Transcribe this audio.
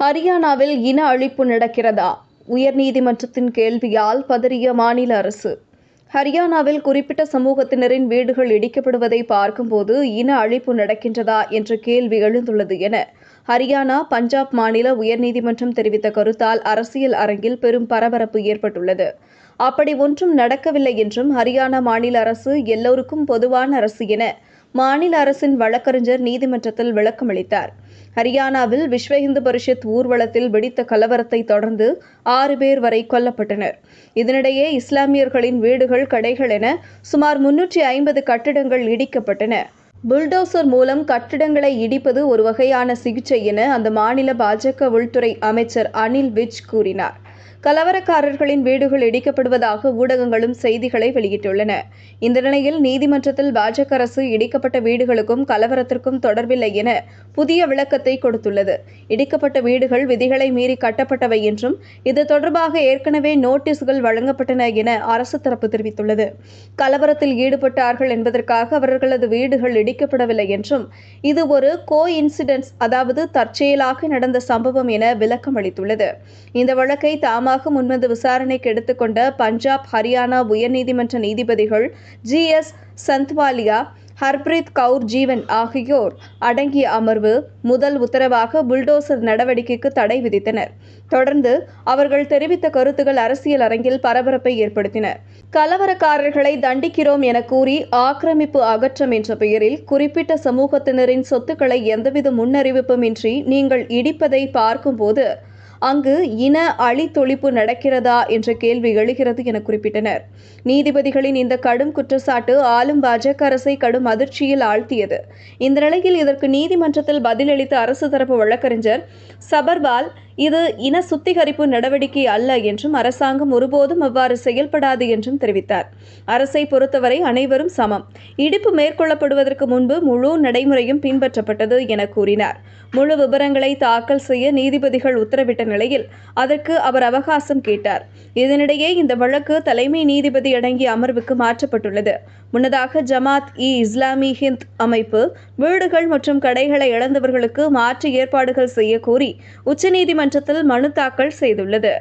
ஹரியானாவில் இன அழிப்பு நடக்கிறதா? உயர்நீதிமன்றத்தின் கேள்வியால் பதறிய மாநில அரசு. ஹரியானாவில் குறிப்பிட்ட சமூகத்தினரின் வீடுகள் இடிக்கப்படுவதை பார்க்கும்போது இன அழிப்பு நடக்கின்றதா என்ற கேள்வி எழுந்துள்ளது என ஹரியானா பஞ்சாப் மாநில உயர்நீதிமன்றம் தெரிவித்த கருத்தால் அரசியல் அரங்கில் பெரும் பரபரப்பு ஏற்பட்டுள்ளது. அப்படி ஒன்றும் நடக்கவில்லை என்றும் ஹரியானா மாநில அரசு எல்லோருக்கும் பொதுவான அரசு என மாநில அரசின் வழக்கறிஞர் நீதிமன்றத்தில் விளக்கமளித்தார் ஹரியானாவில் விஸ்வ இந்து பரிஷத் ஊர்வலத்தில் வெடித்த கலவரத்தை தொடர்ந்து ஆறு பேர் வரை கொல்லப்பட்டனர். இதனிடையே இஸ்லாமியர்களின் வீடுகள் கடைகள் என சுமார் முன்னூற்றி ஐம்பது கட்டிடங்கள் இடிக்கப்பட்டன. புல்டோசர் மூலம் கட்டிடங்களை இடிப்பது ஒரு வகையான சிகிச்சை என அந்த மாநில பாஜக உள்துறை அமைச்சர் அனில் விஜ் கூறினார். கலவரக்காரர்களின் வீடுகள் இடிக்கப்படுவதாக ஊடகங்களும் செய்திகளை வெளியிட்டுள்ளன. இந்த நிலையில் நீதிமன்றத்தில் பாஜக அரசு இடிக்கப்பட்ட வீடுகளுக்கும் கலவரத்திற்கும் தொடர்பில்லை என புதிய விளக்கத்தை கொடுத்துள்ளது. இடிக்கப்பட்ட வீடுகள் விதிகளை மீறி கட்டப்பட்டவை என்றும் இது தொடர்பாக ஏற்கனவே நோட்டீஸ்கள் வழங்கப்பட்டன என அரசு தரப்பு தெரிவித்துள்ளது. கலவரத்தில் ஈடுபட்டார்கள் என்பதற்காக அவர்களது வீடுகள் இடிக்கப்படவில்லை என்றும் இது ஒரு கோ இன்சிடென்ட்ஸ் அதாவது தற்செயலாக நடந்த சம்பவம் என விளக்கம் அளித்துள்ளது. இந்த வழக்கை தாமா தாமாக முன்வந்து விசாரணைக்கு எடுத்துக்கொண்ட பஞ்சாப் ஹரியானா உயர்நீதிமன்ற நீதிபதிகள் ஜி. எஸ். சந்த்வாலியா ஹர்பிரீத் கவுர் ஜீவன் ஆகியோர் அடங்கிய அமர்வு முதல் உத்தரவாக புல்டோசர் நடவடிக்கைக்கு தடை விதித்தனர். தொடர்ந்து அவர்கள் தெரிவித்த கருத்துகள் அரசியல் அரங்கில் பரபரப்பை ஏற்படுத்தின. கலவரக்காரர்களை தண்டிக்கிறோம் என கூறி ஆக்கிரமிப்பு அகற்றம் என்ற பெயரில் குறிப்பிட்ட சமூகத்தினரின் சொத்துக்களை எந்தவித முன்னறிவிப்புமின்றி நீங்கள் இடிப்பதை பார்க்கும்போது அங்கு இன அழித்தொழிப்பு நடக்கிறதா என்ற கேள்வி எழுகிறது என குறிப்பிட்டனர். நீதிபதிகளின் இந்த கடும் குற்றச்சாட்டு ஆளும் பாஜக அரசை கடும் அதிர்ச்சியில் ஆழ்த்தியது. இந்த நிலையில் இதற்கு நீதிமன்றத்தில் பதிலளித்த அரசு தரப்பு வழக்கறிஞர் சபர்வால் இது இன சுத்திகரிப்பு நடவடிக்கை அல்ல என்றும் அரசாங்கம் ஒருபோதும் அவ்வாறு செயல்படாது என்றும் தெரிவித்தார். அரசை பொறுத்தவரை அனைவரும் சமம். இடிப்பு மேற்கொள்ளப்படுவதற்கு முன்பு முழு நடைமுறையும் பின்பற்றப்பட்டது என கூறினார். முழு விவரங்களை தாக்கல் செய்ய நீதிபதிகள் உத்தரவிட்ட நிலையில் அதற்கு அவர் அவகாசம் கேட்டார். இதனிடையே இந்த வழக்கு தலைமை நீதிபதி அடங்கிய அமர்வுக்கு மாற்றப்பட்டுள்ளது. முன்னதாக ஜமாத் இ இஸ்லாமி ஹிந்த் அமைப்பு வீடுகள் மற்றும் கடைகளை இழந்தவர்களுக்கு மாற்று ஏற்பாடுகள் செய்ய கோரி உச்சநீதிமன்ற நீதிமன்றத்தில் மனு தாக்கல் செய்துள்ளது.